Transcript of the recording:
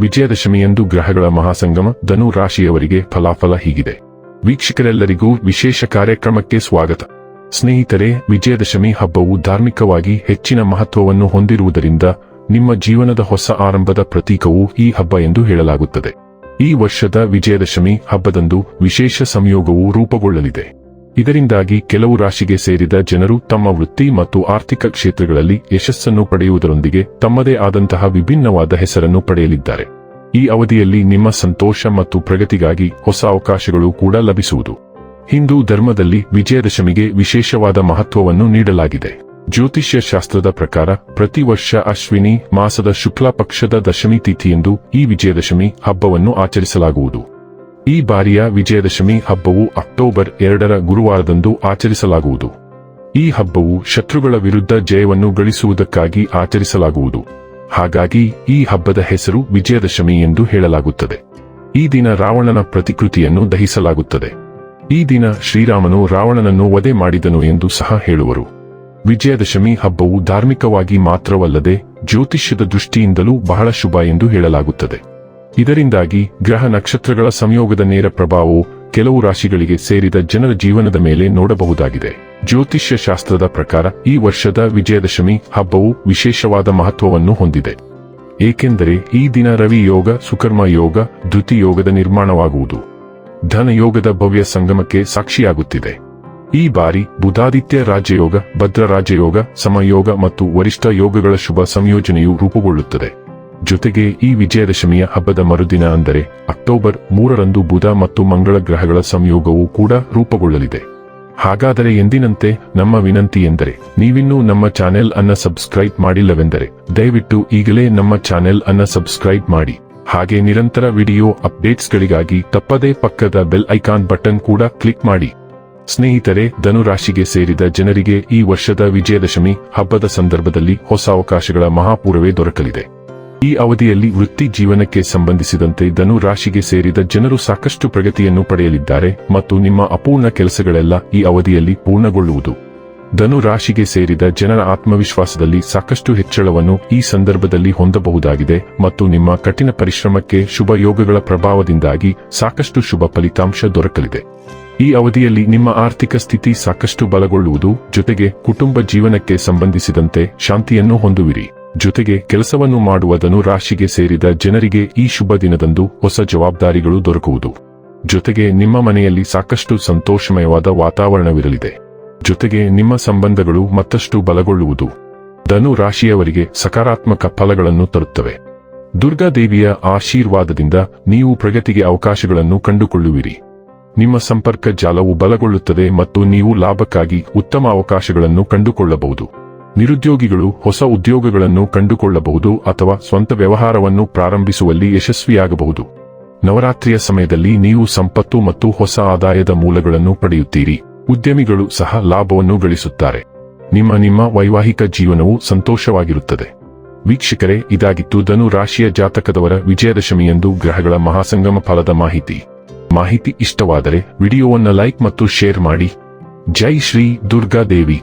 ವಿಜಯದಶಮಿಯಂದು ಗ್ರಹಗಳ ಮಹಾಸಂಗಮ ಧನು ರಾಶಿಯವರಿಗೆ ಫಲಾಫಲ ಹೀಗಿದೆ. ವೀಕ್ಷಕರೆಲ್ಲರಿಗೂ ವಿಶೇಷ ಕಾರ್ಯಕ್ರಮಕ್ಕೆ ಸ್ವಾಗತ. ಸ್ನೇಹಿತರೆ, ವಿಜಯದಶಮಿ ಹಬ್ಬವು ಧಾರ್ಮಿಕವಾಗಿ ಹೆಚ್ಚಿನ ಮಹತ್ವವನ್ನು ಹೊಂದಿರುವುದರಿಂದ ನಿಮ್ಮ ಜೀವನದ ಹೊಸ ಆರಂಭದ ಪ್ರತೀಕವು ಈ ಹಬ್ಬ ಎಂದು ಹೇಳಲಾಗುತ್ತದೆ. ಈ ವರ್ಷದ ವಿಜಯದಶಮಿ ಹಬ್ಬದಂದು ವಿಶೇಷ ಸಂಯೋಗವು ರೂಪುಗೊಳ್ಳಲಿದೆ. ಇದರಿಂದಾಗಿ ಕೆಲವು ರಾಶಿಗೆ ಸೇರಿದ ಜನರು ತಮ್ಮ ವೃತ್ತಿ ಮತ್ತು ಆರ್ಥಿಕ ಕ್ಷೇತ್ರಗಳಲ್ಲಿ ಯಶಸ್ಸನ್ನು ಪಡೆಯುವುದರೊಂದಿಗೆ ತಮ್ಮದೇ ಆದಂತಹ ವಿಭಿನ್ನವಾದ ಹೆಸರನ್ನು ಪಡೆಯಲಿದ್ದಾರೆ. ಈ ಅವಧಿಯಲ್ಲಿ ನಿಮ್ಮ ಸಂತೋಷ ಮತ್ತು ಪ್ರಗತಿಗಾಗಿ ಹೊಸ ಅವಕಾಶಗಳು ಕೂಡ ಲಭಿಸುವುದು. ಹಿಂದೂ ಧರ್ಮದಲ್ಲಿ ವಿಜಯದಶಮಿಗೆ ವಿಶೇಷವಾದ ಮಹತ್ವವನ್ನು ನೀಡಲಾಗಿದೆ. ಜ್ಯೋತಿಷ್ಯ ಶಾಸ್ತ್ರದ ಪ್ರಕಾರ ಪ್ರತಿ ವರ್ಷ ಅಶ್ವಿನಿ ಮಾಸದ ಶುಕ್ಲ ಪಕ್ಷದ ದಶಮಿ ತಿಥಿಯಂದು ಈ ವಿಜಯದಶಮಿ ಹಬ್ಬವನ್ನು ಆಚರಿಸಲಾಗುವುದು. ಈ ಬಾರಿಯ ವಿಜಯದಶಮಿ ಹಬ್ಬವು ಅಕ್ಟೋಬರ್ ಎರಡರ ಗುರುವಾರದಂದು ಆಚರಿಸಲಾಗುವುದು. ಈ ಹಬ್ಬವು ಶತ್ರುಗಳ ವಿರುದ್ಧ ಜಯವನ್ನು ಗಳಿಸುವುದಕ್ಕಾಗಿ ಆಚರಿಸಲಾಗುವುದು. ಹಾಗಾಗಿ ಈ ಹಬ್ಬದ ಹೆಸರು ವಿಜಯದಶಮಿ ಎಂದು ಹೇಳಲಾಗುತ್ತದೆ. ಈ ದಿನ ರಾವಣನ ಪ್ರತಿಕೃತಿಯನ್ನು ದಹಿಸಲಾಗುತ್ತದೆ. ಈ ದಿನ ಶ್ರೀರಾಮನು ರಾವಣನನ್ನು ವಧೆ ಮಾಡಿದನು ಎಂದು ಸಹ ಹೇಳುವರು. ವಿಜಯದಶಮಿ ಹಬ್ಬವು ಧಾರ್ಮಿಕವಾಗಿ ಮಾತ್ರವಲ್ಲದೆ ಜ್ಯೋತಿಷ್ಯದ ದೃಷ್ಟಿಯಿಂದಲೂ ಬಹಳ ಶುಭ ಎಂದು ಹೇಳಲಾಗುತ್ತದೆ. ಇದರಿಂದಾಗಿ ಗ್ರಹ ನಕ್ಷತ್ರಗಳ ಸಂಯೋಗದ ನೇರ ಪ್ರಭಾವವು ಕೆಲವು ರಾಶಿಗಳಿಗೆ ಸೇರಿದ ಜನರ ಜೀವನದ ಮೇಲೆ ನೋಡಬಹುದಾಗಿದೆ. ಜ್ಯೋತಿಷ್ಯ ಶಾಸ್ತ್ರದ ಪ್ರಕಾರ ಈ ವರ್ಷದ ವಿಜಯದಶಮಿ ಹಬ್ಬವು ವಿಶೇಷವಾದ ಮಹತ್ವವನ್ನು ಹೊಂದಿದೆ. ಏಕೆಂದರೆ ಈ ದಿನ ರವಿ ಯೋಗ, ಸುಕರ್ಮ ಯೋಗ ಧೃತಿ ಯೋಗದ ನಿರ್ಮಾಣವಾಗುವುದು. ಧನಯೋಗದ ಭವ್ಯ ಸಂಗಮಕ್ಕೆ ಸಾಕ್ಷಿಯಾಗುತ್ತಿದೆ. ಈ ಬಾರಿ ಬುಧಾದಿತ್ಯ ರಾಜಯೋಗ ಭದ್ರ ರಾಜಯೋಗ ಸಮಯೋಗ ಮತ್ತು ವರಿಷ್ಠ ಯೋಗಗಳ ಶುಭ ಸಂಯೋಜನೆಯು ರೂಪುಗೊಳ್ಳುತ್ತದೆ. ಜೊತೆಗೆ ಈ ವಿಜಯದಶಮಿಯ ಹಬ್ಬದ ಮರುದಿನ ಅಂದರೆ ಅಕ್ಟೋಬರ್ ಮೂರರಂದು ಬುಧ ಮತ್ತು ಮಂಗಳ ಗ್ರಹಗಳ ಸಂಯೋಗವೂ ಕೂಡ ರೂಪುಗೊಳ್ಳಲಿದೆ. ಹಾಗಾದರೆ ಎಂದಿನಂತೆ ನಮ್ಮ ವಿನಂತಿ ಎಂದರೆ ನೀವಿನ್ನೂ ನಮ್ಮ ಚಾನೆಲ್ ಅನ್ನ ಸಬ್ಸ್ಕ್ರೈಬ್ ಮಾಡಿಲ್ಲವೆಂದರೆ ದಯವಿಟ್ಟು ಈಗಲೇ ನಮ್ಮ ಚಾನೆಲ್ ಅನ್ನ ಸಬ್ಸ್ಕ್ರೈಬ್ ಮಾಡಿ. ಹಾಗೆ ನಿರಂತರ ವಿಡಿಯೋ ಅಪ್ಡೇಟ್ಸ್ಗಳಿಗಾಗಿ ತಪ್ಪದೇ ಪಕ್ಕದ ಬೆಲ್ ಐಕಾನ್ ಬಟನ್ ಕೂಡ ಕ್ಲಿಕ್ ಮಾಡಿ. ಸ್ನೇಹಿತರೆ, ಧನುರಾಶಿಗೆ ಸೇರಿದ ಜನರಿಗೆ ಈ ವರ್ಷದ ವಿಜಯದಶಮಿ ಹಬ್ಬದ ಸಂದರ್ಭದಲ್ಲಿ ಹೊಸ ಅವಕಾಶಗಳ ಮಹಾಪೂರವೇ ದೊರಕಲಿದೆ. ಈ ಅವಧಿಯಲ್ಲಿ ವೃತ್ತಿ ಜೀವನಕ್ಕೆ ಸಂಬಂಧಿಸಿದಂತೆ ಧನು ರಾಶಿಗೆ ಸೇರಿದ ಜನರು ಸಾಕಷ್ಟು ಪ್ರಗತಿಯನ್ನು ಪಡೆಯಲಿದ್ದಾರೆ ಮತ್ತು ನಿಮ್ಮ ಅಪೂರ್ಣ ಕೆಲಸಗಳೆಲ್ಲ ಈ ಅವಧಿಯಲ್ಲಿ ಪೂರ್ಣಗೊಳ್ಳುವುದು. ಧನು ರಾಶಿಗೆ ಸೇರಿದ ಜನರ ಆತ್ಮವಿಶ್ವಾಸದಲ್ಲಿ ಸಾಕಷ್ಟು ಹೆಚ್ಚಳವನ್ನು ಈ ಸಂದರ್ಭದಲ್ಲಿ ಹೊಂದಬಹುದಾಗಿದೆ ಮತ್ತು ನಿಮ್ಮ ಕಠಿಣ ಪರಿಶ್ರಮಕ್ಕೆ ಶುಭ ಯೋಗಗಳ ಪ್ರಭಾವದಿಂದಾಗಿ ಸಾಕಷ್ಟು ಶುಭ ಫಲಿತಾಂಶ ದೊರಕಲಿದೆ. ಈ ಅವಧಿಯಲ್ಲಿ ನಿಮ್ಮ ಆರ್ಥಿಕ ಸ್ಥಿತಿ ಸಾಕಷ್ಟು ಬಲಗೊಳ್ಳುವುದು ಜೊತೆಗೆ ಕುಟುಂಬ ಜೀವನಕ್ಕೆ ಸಂಬಂಧಿಸಿದಂತೆ ಶಾಂತಿಯನ್ನು ಹೊಂದುವಿರಿ. ಜೊತೆಗೆ ಕೆಲಸವನ್ನು ಮಾಡುವ ಧನು ರಾಶಿಗೆ ಸೇರಿದ ಜನರಿಗೆ ಈ ಶುಭ ದಿನದಂದು ಹೊಸ ಜವಾಬ್ದಾರಿಗಳು ದೊರಕುವುದು. ಜೊತೆಗೆ ನಿಮ್ಮ ಮನೆಯಲ್ಲಿ ಸಾಕಷ್ಟು ಸಂತೋಷಮಯವಾದ ವಾತಾವರಣವಿರಲಿದೆ. ಜೊತೆಗೆ ನಿಮ್ಮ ಸಂಬಂಧಗಳು ಮತ್ತಷ್ಟು ಬಲಗೊಳ್ಳುವುದು. ಧನು ರಾಶಿಯವರಿಗೆ ಸಕಾರಾತ್ಮಕ ಫಲಗಳನ್ನು ತರುತ್ತವೆ. ದುರ್ಗಾದೇವಿಯ ಆಶೀರ್ವಾದದಿಂದ ನೀವು ಪ್ರಗತಿಗೆ ಅವಕಾಶಗಳನ್ನು ಕಂಡುಕೊಳ್ಳುವಿರಿ. ನಿಮ್ಮ ಸಂಪರ್ಕ ಜಾಲವು ಬಲಗೊಳ್ಳುತ್ತದೆ ಮತ್ತು ನೀವು ಲಾಭಕ್ಕಾಗಿ ಉತ್ತಮ ಅವಕಾಶಗಳನ್ನು ಕಂಡುಕೊಳ್ಳಬಹುದು. ನಿರುದ್ಯೋಗಿಗಳು ಹೊಸ ಉದ್ಯೋಗಗಳನ್ನು ಕಂಡುಕೊಳ್ಳಬಹುದು ಅಥವಾ ಸ್ವಂತ ವ್ಯವಹಾರವನ್ನು ಪ್ರಾರಂಭಿಸುವಲ್ಲಿ ಯಶಸ್ವಿಯಾಗಬಹುದು. ನವರಾತ್ರಿಯ ಸಮಯದಲ್ಲಿ ನೀವು ಸಂಪತ್ತು ಮತ್ತು ಹೊಸ ಆದಾಯದ ಮೂಲಗಳನ್ನು ಪಡೆಯುತ್ತೀರಿ. ಉದ್ಯಮಿಗಳು ಸಹ ಲಾಭವನ್ನು ಗಳಿಸುತ್ತಾರೆ. ನಿಮ್ಮ ನಿಮ್ಮ ವೈವಾಹಿಕ ಜೀವನವು ಸಂತೋಷವಾಗಿರುತ್ತದೆ. ವೀಕ್ಷಕರೇ, ಇದಾಗಿತ್ತು ಧನು ರಾಶಿಯ ಜಾತಕದವರ ವಿಜಯದಶಮಿಯಂದು ಗ್ರಹಗಳ ಮಹಾಸಂಗಮ ಫಲದ ಮಾಹಿತಿ. ಮಾಹಿತಿ ಇಷ್ಟವಾದರೆ ವಿಡಿಯೋವನ್ನು ಲೈಕ್ ಮತ್ತು ಶೇರ್ ಮಾಡಿ. ಜೈ ಶ್ರೀ ದುರ್ಗಾ ದೇವಿ.